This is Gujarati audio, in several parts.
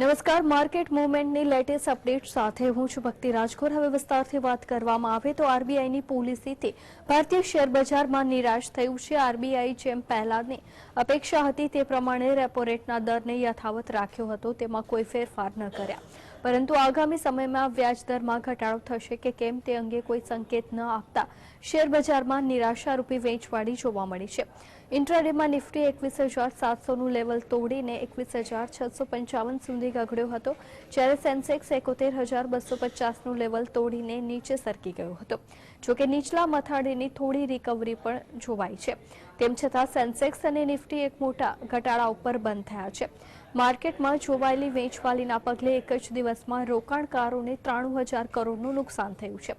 નમસ્કાર, માર્કેટ મુવમેન્ટની લેટેસ્ટ અપડેટ સાથે હું છું ભક્તિ રાજકોર હવે વિસ્તારથી વાત કરવામાં આવે તો આરબીઆઈની પોલિસીથી ભારતીય શેર બજારમાં નિરાશ થયું છે. આરબીઆઈ જેમ પહેલાની અપેક્ષા હતી તે પ્રમાણે રેપો રેટના દરને યથાવત રાખ્યો હતો, તેમાં કોઈ ફેરફાર ન કર્યા. પરંતુ આગામી સમયમાં વ્યાજ દરમાં ઘટાડો થશે કે કેમ તે અંગે કોઈ સંકેત ન આપતા શેર બજારમાં નિરાશારૂપી વેચવાળી જોવા મળી છે. ઇન્ટ્રાડેમાં નિફ્ટી એકવીસ હજાર સાતસોનું લેવલ તોડીને એકવીસ હજાર છસો પંચાવન સુધી ગગડ્યો હતો, જ્યારે સેન્સેક્સ એકોતેર હજાર બસો પચાસનું લેવલ તોડીને નીચે સરકી ગયો હતો. જોકે નીચલા મથાળીની થોડી રિકવરી પણ જોવાઈ છે. તેમ છતાં સેન્સેક્સ અને નિફ્ટી એક મોટા ઘટાડા ઉપર બંધ થયા છે. માર્કેટમાં જોવાયેલી વેચવાલીના પગલે એક જ દિવસમાં રોકાણકારોને ત્રાણું હજાર કરોડનું નુકસાન થયું છે.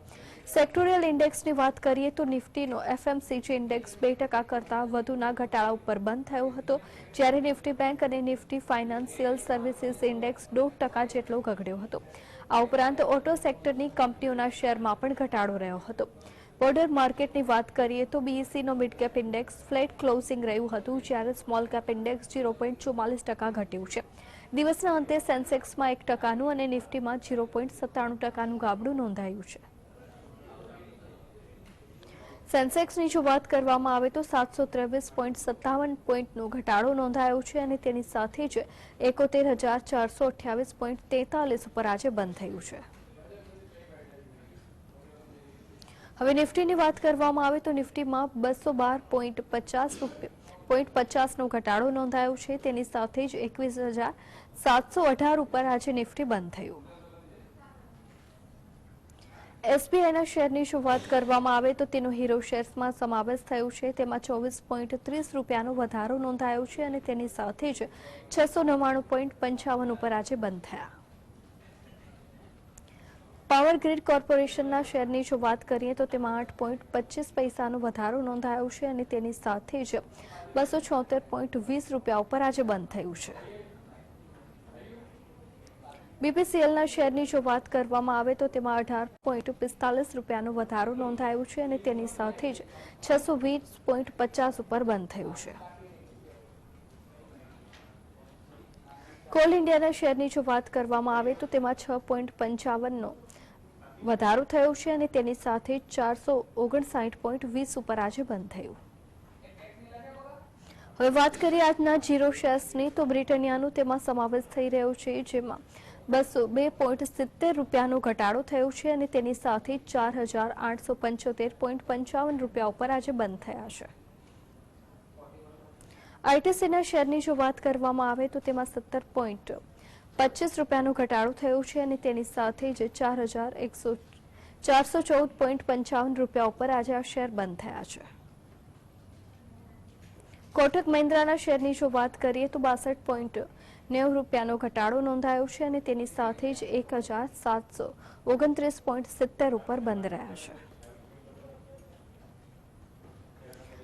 સેક્ટોરિયલ ઇન્ડેક્સની વાત કરીએ તો નિફ્ટીનો એફએમસીજી ઇન્ડેક્સ બે ટકા કરતાં વધુના ઘટાડા ઉપર બંધ થયો હતો. જ્યારે નિફ્ટી બેંક અને નિફ્ટી ફાઇનાન્સિયલ સર્વિસીસ ઇન્ડેક્સ દોઢ ટકા જેટલો ગગડ્યો હતો. આ ઉપરાંત ઓટો સેક્ટરની કંપનીઓના શેરમાં પણ ઘટાડો રહ્યો હતો. બોર્ડર માર્કેટની વાત કરીએ તો બીઈસીનો mid cap index flat closing રહ્યું હતું, જ્યારે small cap index zero point ચુમ્માલીસ ટકા ઘટ્યું છે. દિવસના અંતે સેન્સેક્સમાં એક ટકાનું અને નિફ્ટીમાં ઝીરો પોઈન્ટ સત્તાણું ટકાનું ગાબડું નોંધાયું છે. સેન્સેક્સની જો વાત કરવામાં આવે તો સાતસો ત્રેવીસ પોઈન્ટ સત્તાવન પોઈન્ટનો ઘટાડો નોંધાયો છે અને તેની સાથે જ એકોતેર હજાર ચારસો અઠ્યાવીસ પોઈન્ટ તેતાલીસ ઉપર આજે બંધ થયું છે. હવે નિફ્ટીની વાત કરવામાં આવે તો નિફ્ટીમાં બસો બાર પોઈન્ટ પચાસ પોઈન્ટ પચાસનો ઘટાડો નોંધાયો છે. તેની સાથે જ એકવીસ હજાર સાતસો અઢાર ઉપર આજે નિફ્ટી બંધ થયું. એસબીઆઈના શેરની શરૂઆત કરવામાં આવે તો તેનો હીરો શેર્સમાં સમાવેશ થયો છે. તેમાં ચોવીસ પોઈન્ટ ત્રીસ રૂપિયાનો વધારો નોંધાયો છે અને તેની સાથે જ છસો નવ્વાણું પોઈન્ટ પંચાવન ઉપર આજે બંધ થયા. પાવર ગ્રીડ કોર્પોરેશનના શેરની જો વાત કરીએ તો તેમાં આઠ પોઈન્ટ પચીસ પૈસાનો વધારો નોંધાયો છે અને તેની સાથે જ બસો છોતેર પોઈન્ટ વીસ રૂપિયા ઉપર આજે બંધ થયું છે. બીપીસીએલના શેરની જો વાત કરવામાં આવે તો તેમાં અઢાર પોઈન્ટ પિસ્તાલીસ રૂપિયાનો વધારો નોંધાયો છે અને તેની સાથે જ છસો વીસ પોઈન્ટ પચાસ ઉપર બંધ થયું છે. કોલ ઇન્ડિયાના શેરની જો વાત કરવામાં આવે તો તેમાં છ પોઈન્ટ પંચાવનનો વધારો થયો છે અને તેની સાથે ચારસો ઓગણસાઠ પોઈન્ટ વીસ ઉપર આજે બંધ થયું. હવે વાત કરીએ આજના જીરો શેર્સની તો બ્રિટનિયાનું તેમાં સમાવેશ થઈ રહ્યો છે જેમાં બસો બે પોઈન્ટ સિત્તેર રૂપિયાનો ઘટાડો થયો છે અને તેની સાથે ચાર હજાર આઠસો પંચોતેર પોઈન્ટ પંચાવન રૂપિયા ઉપર આજે બંધ થયા છે. આઈટીસીના શેરની જો વાત કરવામાં આવે તો તેમાં સત્તર પોઈન્ટ પચીસ રૂપિયાનો ઘટાડો થયો છે અને તેની સાથે જ ચાર હજાર એકસો ચારસો ચૌદ પોઈન્ટ પંચાવન રૂપિયા ઉપર આજે આ શેર બંધ થયા છે. કોટક મહિન્દ્રાના શેરની જો વાત કરીએ તો બાસઠ પોઈન્ટ નેવું રૂપિયાનો ઘટાડો નોંધાયો છે અને તેની સાથે જ એક હજાર સાતસો ઓગણત્રીસ પોઈન્ટ સિત્તેર ઉપર બંધ રહ્યા છે.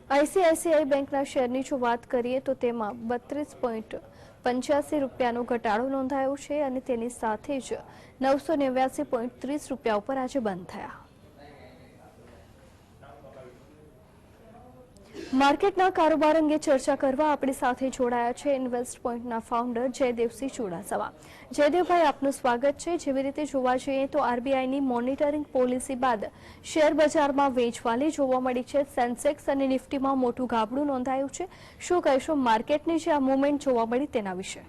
આઈસીઆઈસીઆઈ બેંકના શેરની જો વાત કરીએ તો તેમાં બત્રીસ પોઈન્ટ પંચ્યાસી રૂપિયાનો ઘટાડો નોંધાયો છે અને તેની સાથે જ નવસો નેવ્યાસી પોઈન્ટ ત્રીસ રૂપિયા ઉપર આજે બંધ થયા. માર્કેટના કારોબાર અંગે ચર્ચા કરવા આપણી સાથે જોડાયા છે ઇન્વેસ્ટ પોઈન્ટના ફાઉન્ડર જયદેવસિંહ ચુડાસમા. જયદેવભાઈ, આપનું સ્વાગત છે. જેવી રીતે જોવા જઈએ તો આરબીઆઈની મોનિટરિંગ પોલિસી બાદ શેર બજારમાં વેચવાલી જોવા મળી છે. સેન્સેક્સ અને નિફ્ટીમાં મોટું ગાબડું નોંધાયું છે. શું કહેશો, માર્કેટની જે આ મુવમેન્ટ જોવા મળી તેના વિશે?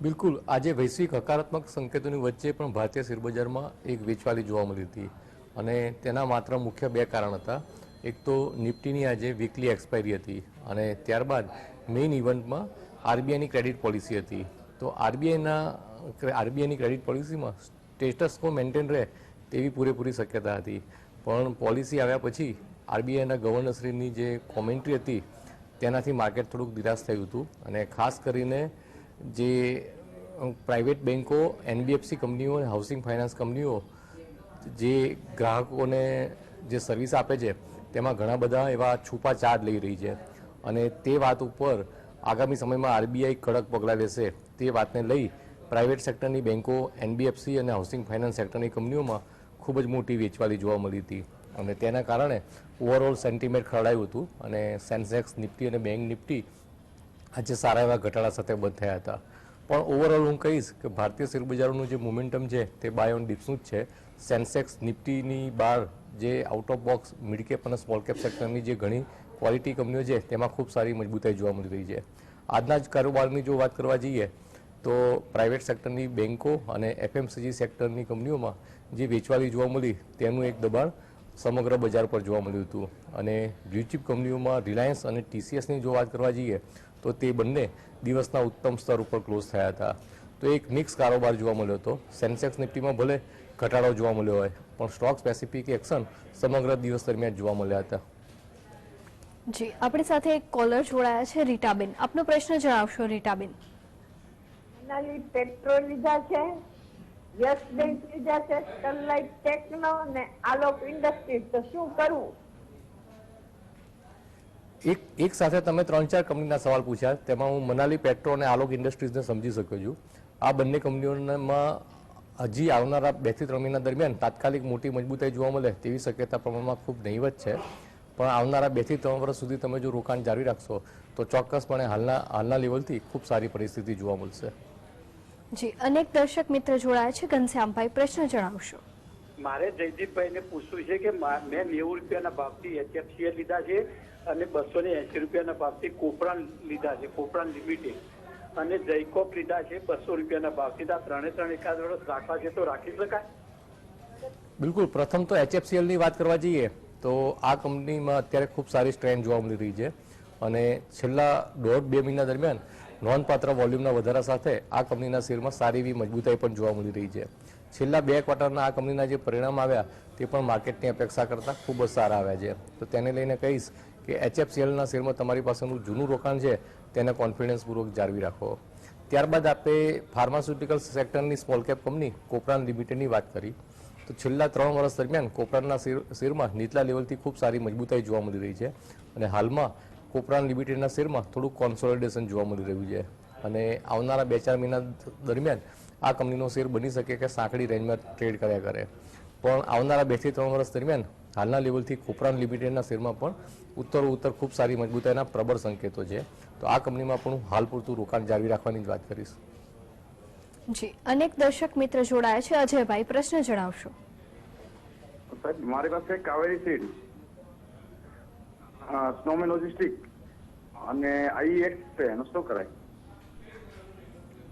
બિલકુલ. આજે વૈશ્વિક હકારાત્મક સંકેતોની વચ્ચે પણ ભારતીય શેરબજારમાં એક વેચવાલી જોવા મળી હતી. અને તેના માત્ર મુખ્ય બે કારણ હતા. એક તો નિફ્ટીની આજે વીકલી એક્સપાયરી હતી અને ત્યારબાદ મેઇન ઇવેન્ટમાં આરબીઆઈની ક્રેડિટ પોલિસી હતી. તો આરબીઆઈના આરબીઆઈની ક્રેડિટ પોલિસીમાં સ્ટેટસ કો મેન્ટેન રહે તેવી પૂરેપૂરી શક્યતા હતી. પણ પોલિસી આવ્યા પછી આરબીઆઈના ગવર્નરશ્રીની જે કોમેન્ટ્રી હતી, તેનાથી માર્કેટ થોડુંક નિરાશ થયું હતું. અને ખાસ કરીને જે પ્રાઇવેટ બેન્કો એનબીએફસી કંપનીઓ અને હાઉસિંગ ફાઇનાન્સ કંપનીઓ જે ગ્રાહકોને જે સર્વિસ આપે છે તેમાં ઘણા બધા એવા છૂપા ચાર્જ લઈ રહી છે. અને તે વાત ઉપર આગામી સમયમાં આરબીઆઈ કડક પગલાં લેશે. તે વાતને લઈ પ્રાઇવેટ સેક્ટરની બેન્કો એનબીએફસી અને હાઉસિંગ ફાઇનાન્સ સેક્ટરની કંપનીઓમાં ખૂબ જ મોટી વેચવાલી જોવા મળી હતી. અને તેના કારણે ઓવરઓલ સેન્ટિમેન્ટ ખરડાયું હતું અને સેન્સેક્સ નિફ્ટી અને બેંક નિફ્ટી આજે સારા એવા ઘટાડા સાથે બંધ થયા હતા. પણ ઓવરઓલ હું કહીશ કે ભારતીય શેરબજારોનું જે મોમેન્ટમ છે તે બાય ઓન ડિપ્સનું જ છે. સેન્સેક્સ નિફ્ટીની બહાર જે out of box mid cap અને સ્મોલ કેપ સેક્ટરની જે ઘણી ક્વોલિટી કંપનીઓ છે, તેમાં ખૂબ સારી મજબૂતાઈ જોવા મળી રહી છે. આજના જ કારોબારની જો વાત કરવા જઈએ, તો પ્રાઇવેટ સેક્ટરની બેન્કો અને એફએમસીજી સેક્ટરની કંપનીઓમાં જે વેચવાલી જોવા મળી, તેનું એક દબાણ સમગ્ર બજાર પર જોવા મળ્યું હતું. અને બ્લ્યુચિપ કંપનીઓમાં રિલાયન્સ અને ટીસીએસની જો વાત કરવા જઈએ, તો તે બંને દિવસના ઉત્તમ સ્તર ઉપર ક્લોઝ થયા હતા. તો એક મિક્સ કારોબાર જોવા મળ્યો હતો. સેન્સેક્સ નિફ્ટીમાં ભલે ઘટાડો જોવા મળ્યો હોય પણ સ્ટોક સ્પેસિફિક એક્શન સમગ્ર દિવસ દરમિયાન જોવા મળ્યા હતા. જી આપણી સાથે એક કોલર જોડાયા છે રીટાબેન. આપનો પ્રશ્ન જણાવશો રીટાબેન. પેટ્રોલ લીધા છે. યસ બેંક લીધા છે સ્ટરલાઇટ ટેકનો અને આલોક ઇન્ડસ્ટ્રીઝ તો શું કરવું? એક એક સાથે તમે ત્રણ ચાર કંપનીના સવાલ પૂછ્યા તેમાં હું મનાલી પેટ્રો અને આલોક ઇન્ડસ્ટ્રીઝને સમજી શક્યો છું. આ બંને કંપનીઓમાં હજી આવનારા બેથી ત્રણ મહિના દરમિયાન તાત્કાલિક મોટી મજબૂતાઈ જોવા મળે તેવી શક્યતા પ્રમાણમાં ખૂબ નહીવત છે. પણ આવનારા બેથી ત્રણ વર્ષ સુધી તમે જો રોકાણ જાળવી રાખશો તો ચોક્કસપણે હાલના હાલના લેવલથી ખૂબ સારી પરિસ્થિતિ જોવા મળશે. જી અનેક દર્શક મિત્ર જોડાયા છે. ઘનશ્યામભાઈ પ્રશ્ન જણાવશો. મારે જયદીપભાઈને પૂછવું છે કે મા- મેં નેવું રૂપિયાના ભાવથી એચએફસીએ લીધા છે અને બસો ને એસી રૂપિયાના ભાવથી કોપરાન લીધા છે કોપરા લિમિટેડ. અને જયકોપ લીધા છે, બસો રૂપિયાના ભાવ સીધા ત્રણે ત્રણ એકાદ વર્ષ રાખવા છે તો રાખી શકાય? બિલકુલ. પ્રથમ તો એચએફસીએલની વાત કરવા જઈએ, તો આ કંપનીમાં અત્યારે ખૂબ સારી સ્ટ્રેન્ડ જોવા મળી રહી છે. અને છેલ્લા દોઢ બે મહિના દરમિયાન નોંધપાત્ર વોલ્યુમના વધારા સાથે આ કંપનીના શેરમાં સારી એવી મજબૂતાઈ પણ જોવા મળી રહી છે. છેલ્લા બે ક્વાર્ટરના આ કંપનીના જે પરિણામ આવ્યા, તે પણ માર્કેટની અપેક્ષા કરતાં ખૂબ જ સારા આવ્યા છે. તો તેને લઈને કહીશ કે એચએફસીએલના શેરમાં તમારી પાસેનું જૂનું રોકાણ છે તેને કોન્ફિડન્સપૂર્વક જાળવી રાખો. ત્યારબાદ આપણે ફાર્માસ્યુટિકલ સેક્ટરની સ્મોલ કેપ કંપની કોપરાન લિમિટેડની વાત કરી. તો છેલ્લા ત્રણ વર્ષ દરમિયાન કોપરાનના શેર- શેરમાં નીચલા લેવલથી ખૂબ સારી મજબૂતાઈ જોવા મળી રહી છે અને હાલમાં કોપરાન લિમિટેડના શેરમાં થોડું કોન્સોલિડેશન જોવા મળી રહ્યું છે. અને આવનારા બે ચાર મહિના દરમિયાન આ કંપનીનો શેર બની શકે કે સાંકડી રેન્જમાં ટ્રેડ કર્યા કરે. પણ આવનારા બેથી ત્રણ વર્ષ દરમિયાન હાલના લેવલથી કોપરાન લિમિટેડના શેરમાં પણ ઉત્તરો ઉત્તર ખૂબ સારી મજબૂતાઈના પ્રબળ સંકેતો છે. તો આ કંપનીમાં પણ હું હાલ પૂરતું રોકાણ જાળવી રાખવાની જ વાત કરીશ. જી અનેક દર્શક મિત્ર જોડાયા છે. અજયભાઈ પ્રશ્ન જણાવશો. સાહેબ મારી પાસે કાવેરી સીડ સ્નોમે લોજિસ્ટિક અને આઈએક્સ છે. એનો શું કરાય.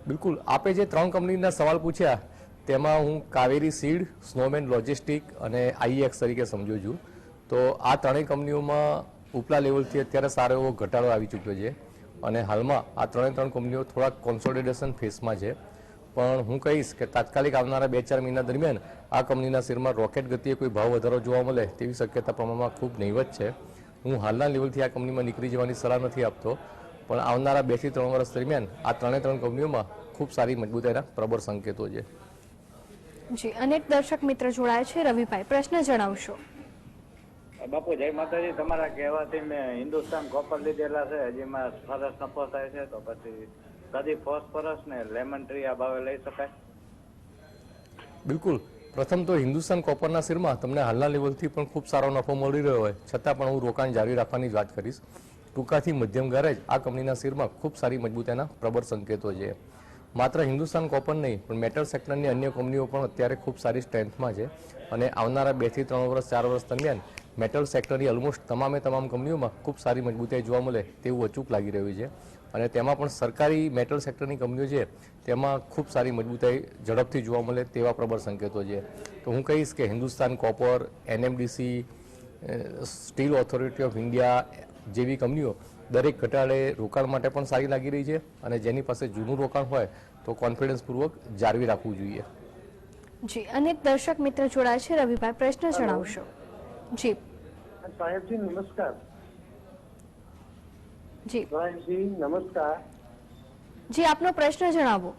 બિલકુલ. આપે જે ત્રણ કંપનીના સવાલ પૂછ્યા તેમાં હું કાવેરી સીડ, સ્નોમેન લોજિસ્ટિક અને આઈએક્સ તરીકે સમજુ છું. તો આ ત્રણેય કંપનીઓમાં ઉપલા લેવલથી અત્યારે સારો એવો ઘટાડો આવી ચૂક્યો છે. અને હાલમાં આ ત્રણે ત્રણ કંપનીઓ થોડાક કોન્સોલિડેશન ફેસમાં છે. પણ હું કહીશ કે તાત્કાલિક આવનારા બે ચાર મહિના દરમિયાન આ કંપનીના શેરમાં રોકેટ ગતિએ કોઈ ભાવ વધારો જોવા મળે તેવી શક્યતા પ્રમાણમાં ખૂબ નહીવત છે. હું હાલના લેવલથી આ કંપનીમાં નીકળી જવાની સલાહ નથી આપતો. પણ આવનારા બેથી ત્રણ વર્ષ દરમિયાન આ ત્રણે ત્રણ કંપનીઓમાં ખૂબ સારી મજબૂતાઈના પ્રબળ સંકેતો છે. જી અનેક દર્શક મિત્ર જોડાય છે. રવિભાઈ પ્રશ્ન જણાવશો. બાપુ જય માતાજી. તમારા કહેવાથી મેં હિન્દુસ્તાન કોપર લીધેલા છે. હજી માં ફરસ નફો થાય છે તો પછી કદી ફોસ્ફરસ ને લેમન ટ્રી આ ભાવે લઈ શકાય? બિલકુલ. પ્રથમ તો હિન્દુસ્તાન કોપરના શેરમાં તમને હાલના લેવલથી પણ ખૂબ સારો નફો મળી રહ્યો હોય. છતાં પણ હું રોકાણ જારી રાખવાની જ વાત કરીશ. ટૂંકાથી મધ્યમ ગારે જ આ કંપનીના શેરમાં ખૂબ સારી મજબૂતાઈના પ્રબળ સંકેતો છે. માત્ર હિન્દુસ્તાન કોપર નહીં, પણ મેટલ સેક્ટરની અન્ય કંપનીઓ પણ અત્યારે ખૂબ સારી સ્ટ્રેન્થમાં છે. અને આવનારા બેથી ત્રણ વર્ષ, ચાર વર્ષ દરમિયાન મેટલ સેક્ટરની ઓલમોસ્ટ તમામે તમામ કંપનીઓમાં ખૂબ સારી મજબૂતાઈ જોવા મળે તેવું અચૂક લાગી રહ્યું છે. અને તેમાં પણ સરકારી મેટલ સેક્ટરની કંપનીઓ છે, તેમાં ખૂબ સારી મજબૂતાઈ ઝડપથી જોવા મળે તેવા પ્રબળ સંકેતો છે. તો હું કહીશ કે Hindustan copper, NMDC steel authority of India જેવી કંપનીઓ દરેક ઘટાડે રોકાણ માટે પણ સારી લાગી રહી છે અને જેની પાસે જૂનું રોકાણ હોય તો કોન્ફિડન્સપૂર્વક જાળવી રાખવું જોઈએ. જી અને દર્શક મિત્ર જોડાય છે રવિભાઈ પ્રશ્ન જણાવશો. જી. સાહેબજી નમસ્કાર. જી. સાહેબજી નમસ્કાર. જી આપનો પ્રશ્ન જણાવો.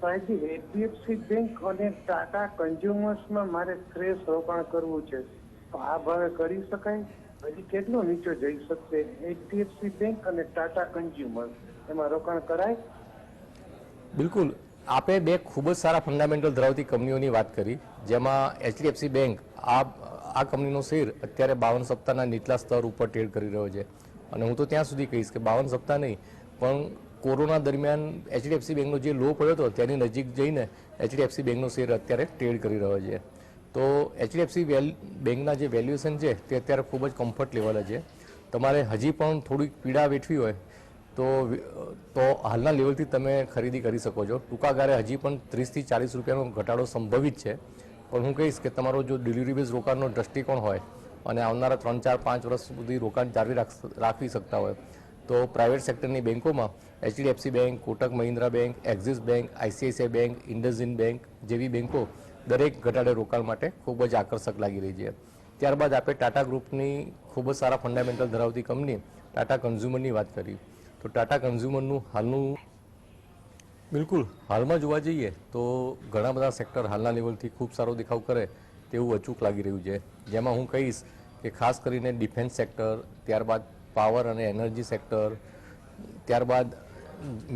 સાહેબજી એચડીએફસી બેંક અને ટાટા કન્ઝ્યુમર્સમાં મારે ફ્રેશ રોકાણ કરવું છે. તો આ ભાવે કરી શકાય? હજી કેટલો નીચો જઈ શકશે? એચડીએફસી બેંક અને ટાટા કન્ઝ્યુમર એમાં રોકાણ કરાય? બિલકુલ. આપે બે ખૂબ જ સારા ફંડામેન્ટલ ધરાવતી કંપનીઓની વાત કરી, જેમાં એચડીએફસી બેંક આ આ કંપનીનો શેર અત્યારે બાવન સપ્તાહના નીચલા સ્તર ઉપર ટ્રેડ કરી રહ્યો છે. અને હું તો ત્યાં સુધી કહીશ કે બાવન સપ્તાહ નહીં, પણ કોરોના દરમિયાન એચડીએફસી બેંકનો જે લો પડ્યો હતો, તેની નજીક જઈને એચડીએફસી બેંકનો શેર અત્યારે ટ્રેડ કરી રહ્યો છે. તો એચડીએફસી વેલ, બેંકના જે વેલ્યુએશન છે, તે અત્યારે ખૂબ જ કમ્ફર્ટ લેવલે છે. તમારે હજી પણ થોડીક પીડા વેઠવી હોય, તો તો હાલના લેવલથી તમે ખરીદી કરી શકો છો. ટૂંકા ગાળે હજી પણ ત્રીસથી ચાલીસ રૂપિયાનો ઘટાડો સંભવિત છે. પણ હું કહીશ કે તમારો જો ડિલિવરી બેઝ રોકાણનો દ્રષ્ટિકોણ હોય અને આવનારા ત્રણ, ચાર, પાંચ વર્ષ સુધી રોકાણ જાળવી રાખ- રાખી શકતા હોય, તો પ્રાઇવેટ સેક્ટરની બેન્કોમાં HDFC bank Kotak Mahindra bank axis bank ICICI bank IndusInd bank જેવી બેન્કો દરેક ઘટાડે રોકાણ માટે ખૂબ જ આકર્ષક લાગી રહી છે. ત્યારબાદ આપણે ટાટા ગ્રુપની ખૂબ જ સારા ફંડામેન્ટલ ધરાવતી કંપની ટાટા કન્ઝ્યુમરની વાત કરી. તો ટાટા કન્ઝ્યુમરનું હાલનું બિલકુલ. હાલમાં જોવા જઈએ તો ઘણા બધા સેક્ટર હાલના લેવલથી ખૂબ સારો દેખાવ કરે તેવું અચૂક લાગી રહ્યું છે. જેમાં હું કહીશ કે ખાસ કરીને ડિફેન્સ સેક્ટર ત્યારબાદ પાવર અને એનર્જી સેક્ટર ત્યારબાદ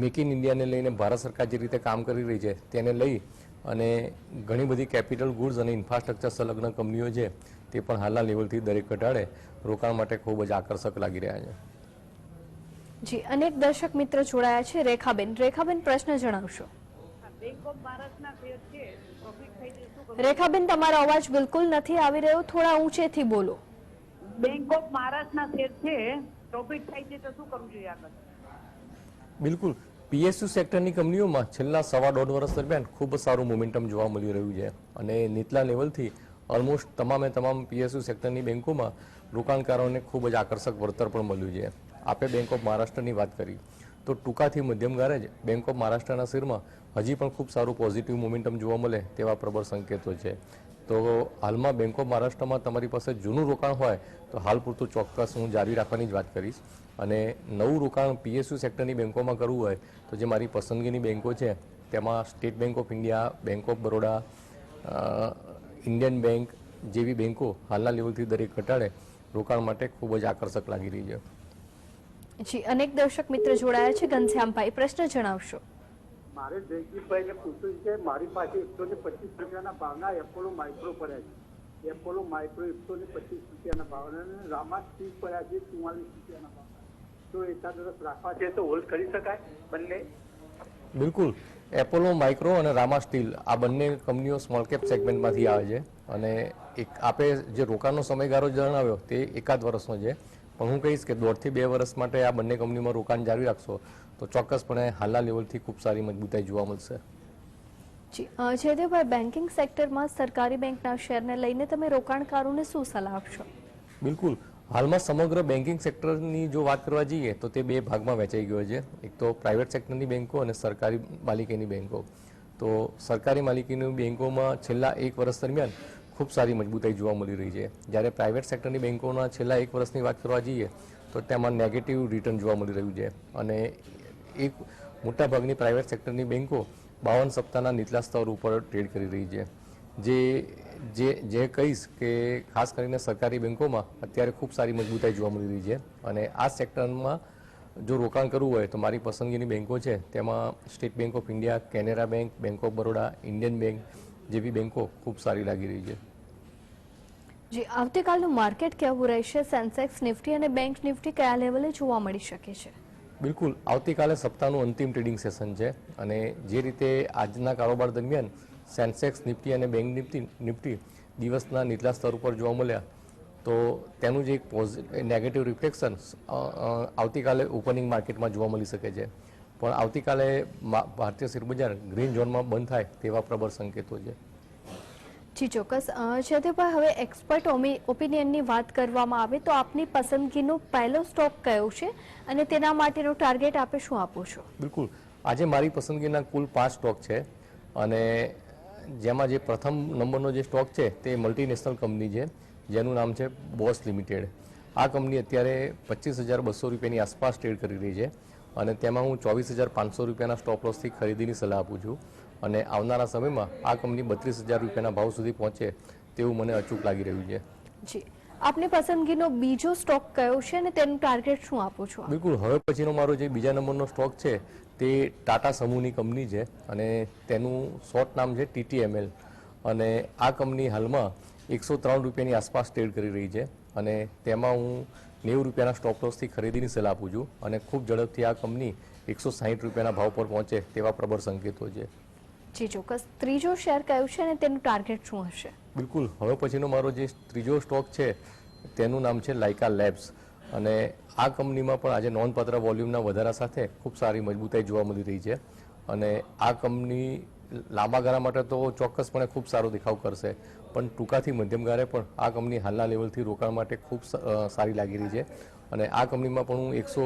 મેક ઇન ઇન્ડિયાને લઈને ભારત સરકાર જે રીતે કામ કરી રહી છે તેને લઈ અને ઘણી બધી કેપિટલ ગુડ્સ અને ઇન્ફ્રાસ્ટ્રક્ચર સંલગ્ન કંપનીઓ છે તે પણ હાલના લેવલથી દરેક ઘટાડે રોકાણ માટે ખૂબ જ આકર્ષક લાગી રહ્યા છે. જી અનેક દર્શક મિત્ર જોડાયા છે. રેખાબેન રેખાબેન પ્રશ્ન જણાવશો. રેખાબેન તમારો અવાજ બિલકુલ નથી આવી રહ્યો. થોડા ઊંચેથી બોલો. બેંક ઓફ મહારાષ્ટ્રના શેર છે. પ્રોફિટ થાય છે તો શું કરવું જોઈએ આગળ? બિલકુલ. પીએસયુ સેક્ટરની કંપનીઓમાં છેલ્લા સવા દોઢ વર્ષ દરમિયાન ખૂબ સારું મોમેન્ટમ જોવા મળી રહ્યું છે અને નીચલા લેવલથી ઓલમોસ્ટ તમામે તમામ પીએસયુ સેક્ટરની બેન્કોમાં રોકાણકારોને ખૂબ જ આકર્ષક વળતર પણ મળ્યું છે. આપણે બેંક ઓફ મહારાષ્ટ્રની વાત કરી, તો ટૂંકાથી મધ્યમ ગાળે જ બેંક ઓફ મહારાષ્ટ્રના શેરમાં હજી પણ ખૂબ સારું પોઝિટિવ મોમેન્ટમ જોવા મળે તેવા પ્રબળ સંકેતો છે. તો હાલમાં બેંક ઓફ મહારાષ્ટ્રમાં તમારી પાસે જૂનું રોકાણ હોય તો હાલ પૂરતું ચોક્કસ હું જાળવી રાખવાની જ વાત કરીશ. અને નવું રોકાણ પીએસયુ સેક્ટરની બેન્કોમાં કરવું હોય તો જે મારી પસંદગીની બેંકો છે તેમાં state bank of India bank of Baroda Indian bank જેવી બેન્કો હાલના લેવલથી દરેક ઘટાડે રોકાણ માટે ખૂબ જ આકર્ષક લાગી રહી છે. જી અનેક દર્શક મિત્ર જોડાયા છે ઘનશ્યામભાઈ પ્રશ્ન જણાવશો. મારે જયદીપભાઈને પૂછવું છે મારી પાસે એકસો ને પચીસ રૂપિયાના ભાવના એપોલો માઇક્રો પડ્યા છે. એપોલો માઇક્રો એકસો ને પચીસ રૂપિયાના ભાવના રામા સ્ટીક પડ્યા છે ચુમ્માલીસ રૂપિયાના ભાવના. તો એકાદ રાખવા છે તો હોલ્ડ કરી શકાય બંને? બિલકુલ. એપોલો માઇક્રો અને રામા સ્ટીલ આ બંને કંપનીઓ સ્મોલ કેપ સેગમેન્ટમાંથી આવે છે અને એક આપે જે રોકાણનો સમયગાળો જણાવ્યો તે એકાદ વર્ષનો છે. પણ હું કહીશ કે દોઢથી બે વર્ષ માટે આ બંને કંપનીમાં રોકાણ જાળવી રાખશો તો ચોક્કસપણે હાલના લેવલથી ખૂબ સારી મજબૂતાઈ જોવા મળશે. જી જયદેવભાઈ બેન્કિંગ સેક્ટરમાં સરકારી બેંકના શેરને લઈને તમે રોકાણકારોને શું સલાહ આપશો? બિલકુલ. હાલમાં સમગ્ર બેન્કિંગ સેક્ટરની જો વાત કરવા જઈએ, તો તે બે ભાગમાં વહેંચાઈ ગયો છે. એક તો પ્રાઇવેટ સેક્ટરની બેન્કો અને સરકારી માલિકીની બેન્કો તો સરકારી માલિકીની બેન્કોમાં છેલ્લા એક વર્ષ દરમિયાન ખૂબ સારી મજબૂતાઈ જોવા મળી રહી છે. જ્યારે પ્રાઇવેટ સેક્ટરની બેન્કોના છેલ્લા એક વર્ષની વાત કરવા જઈએ, તો તેમાં નેગેટિવ રિટર્ન જોવા મળી રહ્યું છે. અને એક મોટાભાગની પ્રાઇવેટ સેક્ટરની બેન્કો બાવન સપ્તાહના નીચલા સ્તર ઉપર ટ્રેડ કરી રહી છે. જે જે જે કહીશ કે ખાસ કરીને સરકારી બેન્કોમાં અત્યારે ખૂબ સારી મજબૂતાઈ જોવા મળી રહી છે. અને આ સેક્ટરમાં જો રોકાણ કરવું હોય તો મારી પસંદગીની બેન્કો છે. તેમાં state bank of India Canara bank bank of Baroda Indian bank જેવી બેન્કો ખૂબ સારી લાગી રહી છે. જી આવતીકાલનું માર્કેટ કેવું રહેશે? સેન્સેક્સ નિફ્ટી અને બેંક નિફ્ટી કયા લેવલે જોવા મળી શકે છે? બિલકુલ. આવતીકાલે સપ્તાહનું અંતિમ ટ્રેડિંગ સેશન છે. અને જે રીતે આજના કારોબાર દરમિયાન સેન્સેક્સ નિફ્ટી અને બેંક નિફ્ટી નિફ્ટી દિવસના નીચલા સ્તર ઉપર જોવા મળ્યા તો તેનું જે એક પોઝિટિવ નેગેટિવ રિફ્લેક્શન આવતીકાલે ઓપનિંગ માર્કેટમાં જોવા મળી શકે છે. પણ આવતીકાલે ભારતીય શેરબજાર ગ્રીન ઝોનમાં બંધ થાય તેવા પ્રબળ સંકેતો છે. જી ચોક્કસ. જયદેવભાઈ હવે એક્સપર્ટ ઓપિનિયનની વાત કરવામાં આવે તો આપની પસંદગીનો પહેલો સ્ટોક કયો છે અને તેના માટેનો ટાર્ગેટ આપે શું આપો છો? બિલકુલ. આજે મારી પસંદગીના કુલ પાંચ સ્ટોક છે અને જેમાં જે પ્રથમ નંબરનો જે સ્ટોક છે તે મલ્ટીનેશનલ કંપની છે, જેનું નામ છે બોસ લિમિટેડ. આ કંપની અત્યારે પચીસ હજાર બસો રૂપિયાની આસપાસ ટ્રેડ કરી રહી છે અને તેમાં હું ચોવીસ હજાર પાંચસો રૂપિયાના સ્ટોપ લોસથી ખરીદીની સલાહ આપું છું અને આવનારા સમયમાં આ કંપની બત્રીસ હજાર રૂપિયાના ભાવ સુધી પહોંચે તેવું મને અચૂક લાગી રહ્યું છે. જી. આપની પસંદગીનો બીજો સ્ટોક કયો છે અને તેનું ટાર્ગેટ શું આપો છો બિલકુલ હવે પછીનો મારો જે બીજા નંબરનો સ્ટોક છે તે ટાટા સમૂહની કંપની છે અને તેનું શોર્ટ નામ છે ટીટીએમએલ અને આ કંપની હાલમાં એકસો ત્રણ રૂપિયાની આસપાસ ટ્રેડ કરી રહી છે અને તેમાં હું નેવું રૂપિયાના સ્ટોપ લોસથી ખરીદીની સલાહ આપું છું અને ખૂબ ઝડપથી આ કંપની એકસો સાહીઠ રૂપિયાના ભાવ પર પહોંચે તેવા પ્રબળ સંકેતો છે. જી ચોક્કસ. ત્રીજો શેર કયો છે અને તેનું ટાર્ગેટ શું હશે? બિલકુલ. હવે પછીનો મારો જે ત્રીજો સ્ટોક છે, તેનું નામ છે લાઇકા લેબ્સ અને આ કંપનીમાં પણ આજે નોંધપાત્ર વોલ્યુમના વધારા સાથે ખૂબ સારી મજબૂતાઈ જોવા મળી રહી છે. અને આ કંપની લાંબા ગાળા માટે તો ચોક્કસપણે ખૂબ સારો દેખાવ કરશે. પણ ટૂંકાથી મધ્યમ ગાળે પણ આ કંપની હાલના લેવલથી રોકાણ માટે ખૂબ સારી લાગી રહી છે. અને આ કંપનીમાં પણ હું એકસો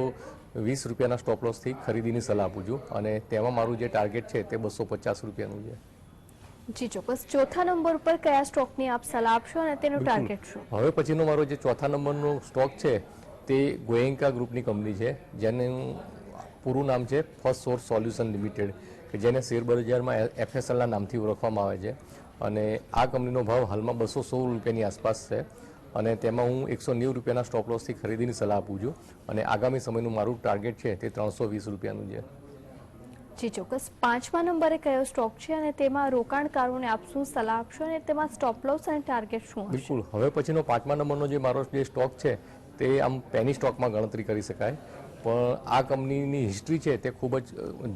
વીસ રૂપિયાના સ્ટોપ લોસથી ખરીદીની સલાહ આપું છું. અને તેમાં મારું જે ટાર્ગેટ છે તે બસો પચાસ રૂપિયાનું છે. જી ચોક્કસ. ચોથા નંબર પર કયા સ્ટોકની આપ સલાહ આપશો અને તેનું ટાર્ગેટ શું? હવે પછીનો મારો જે ચોથા નંબરનો સ્ટોક છે તે ગોયંકા ગ્રુપની કંપની છે જેનું પૂરું નામ છે ફર્સ્ટ સોર્સ સોલ્યુશન લિમિટેડ કે જેને શેર બજારમાં એફએસએલના નામથી ઓળખવામાં આવે છે. અને આ કંપનીનો ભાવ હાલમાં બસો સોળ રૂપિયાની આસપાસ છે. અને તેમાં હું એકસો નેવું રૂપિયાના સ્ટોપ લોસથી ખરીદીની સલાહ આપું છું. અને આગામી સમયનું મારું ટાર્ગેટ છે તે ત્રણસો વીસ રૂપિયાનું છે. જી, ચોક્કસ. પાંચમા નંબરે કયો સ્ટોક છે અને તેમાં રોકાણકારોને આપ શું સલાહ આપશો અને તેમાં સ્ટોપ લોસ અને ટાર્ગેટ શું બિલકુલ. હવે પછીનો પાંચમા નંબરનો જે મારો જે સ્ટોક છે, તે આમ પેની સ્ટોકમાં ગણતરી કરી શકાય. પણ આ કંપનીની હિસ્ટ્રી છે, તે ખૂબ જ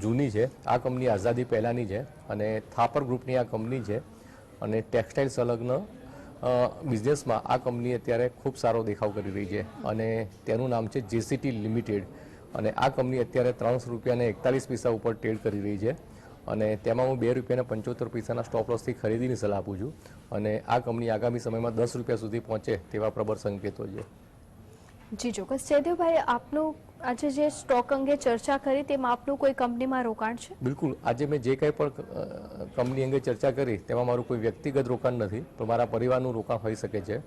જૂની છે. આ કંપની આઝાદી પહેલાંની છે અને થાપર ગ્રુપની આ કંપની છે અને ટેક્સટાઇલ સંલગ્ન બિઝનેસમાં આ કંપની અત્યારે ખૂબ સારો દેખાવ કરી રહી છે અને તેનું નામ છે જેસીટી લિમિટેડ અને આ કંપની અત્યારે ત્રણસો રૂપિયાને એકતાલીસ પૈસા ઉપર ટ્રેડ કરી રહી છે. અને તેમાં હું બે રૂપિયાને પંચોતેર પૈસાના સ્ટોપ લોસથી ખરીદીની સલાહ આપું છું. અને આ કંપની આગામી સમયમાં દસ રૂપિયા સુધી પહોંચે તેવા પ્રબળ સંકેતો છે. જી ચોક્કસ. જયદેવભાઈ આપનું આજે જે સ્ટોક અંગે ચર્ચા કરી તેમાં આપનું કોઈ કંપનીમાં રોકાણ છે? બિલકુલ. આજે મેં જે કંઈ પણ કંપની અંગે ચર્ચા કરી તેમાં મારું કોઈ વ્યક્તિગત રોકાણ નથી પણ મારા પરિવારનું રોકાણ હોઈ શકે છે.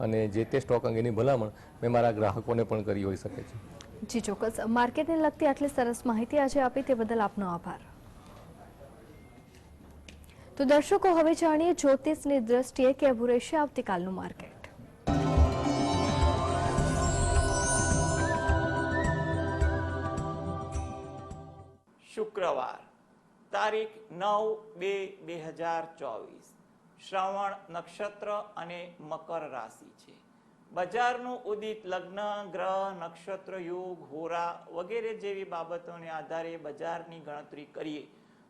અને જે તે સ્ટોક અંગેની ભલામણ મેં મારા ગ્રાહકોને પણ કરી હોઈ શકે છે. જી, ચોક્કસ. માર્કેટને લગતી આટલી સરસ માહિતી આજે આપી તે બદલ આપનો આભાર. તો દર્શકો, હવે જાણીએ જ્યોતિષની દ્રષ્ટિએ કેવું રહેશે આવતીકાલનું માર્કેટ. શુક્રવાર, તારીખ નવ બે બે હજાર ચોવીસ. શ્રવણ નક્ષત્ર અને મકર રાશિ છે. બજારનું ઉદિત લગ્ન, ગ્રહ, નક્ષત્ર, યોગ, હોરા વગેરે જેવી બાબતોને આધારે બજારની ગણતરી કરીએ.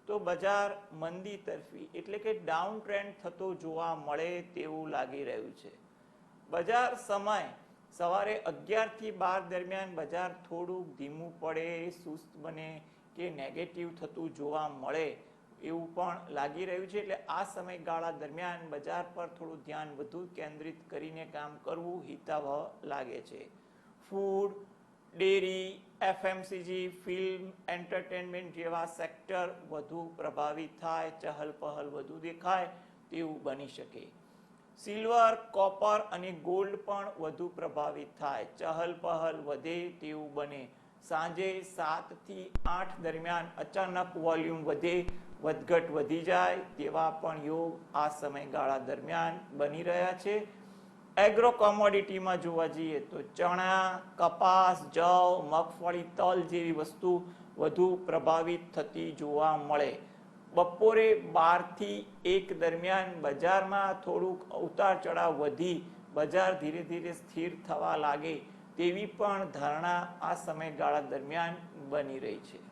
તો બજાર મંદી તરફી એટલે કે ડાઉન ટ્રેન્ડ થતો જોવા મળે તેવું લાગી રહ્યું છે. બજાર સમય સવારે અગિયારથી બાર દરમિયાન બજાર થોડુંક ધીમું પડે, સુસ્ત બને કે નેગેટિવ થતું જોવા મળે. એવું પણ લાગી રહ્યું છે. એટલે આ સમયગાળા દરમિયાન બજાર પર થોડું ધ્યાન વધુ કેન્દ્રિત કરીને કામ કરવું હિતાવહ લાગે છે. Food, dairy, FMCG, film, entertainment જેવા સેક્ટર વધુ પ્રભાવિત થાય ચહલ પહલ વધુ દેખાય તેવું બની શકે. સિલ્વર, કોપર અને ગોલ્ડ પણ વધુ પ્રભાવિત થાય ચહલ પહલ વધે તેવું બને. સાંજે સાતથી આઠ દરમિયાન અચાનક વોલ્યુમ વધે વધઘટ વધી જાય તેવા પણ યોગ આ સમયગાળા દરમિયાન બની રહ્યા છે. એગ્રો કોમોડિટીમાં જોવા જઈએ તો ચણા, કપાસ, જવ, મગફળી, તલ જેવી વસ્તુ વધુ પ્રભાવિત થતી જોવા મળે. બપોરે બારથી એક દરમિયાન બજારમાં થોડુંક ઉતાર ચઢાવ વધી, બજાર ધીરે ધીરે સ્થિર થવા લાગે તેવી પણ ધારણા આ સમયગાળા દરમિયાન બની રહી છે.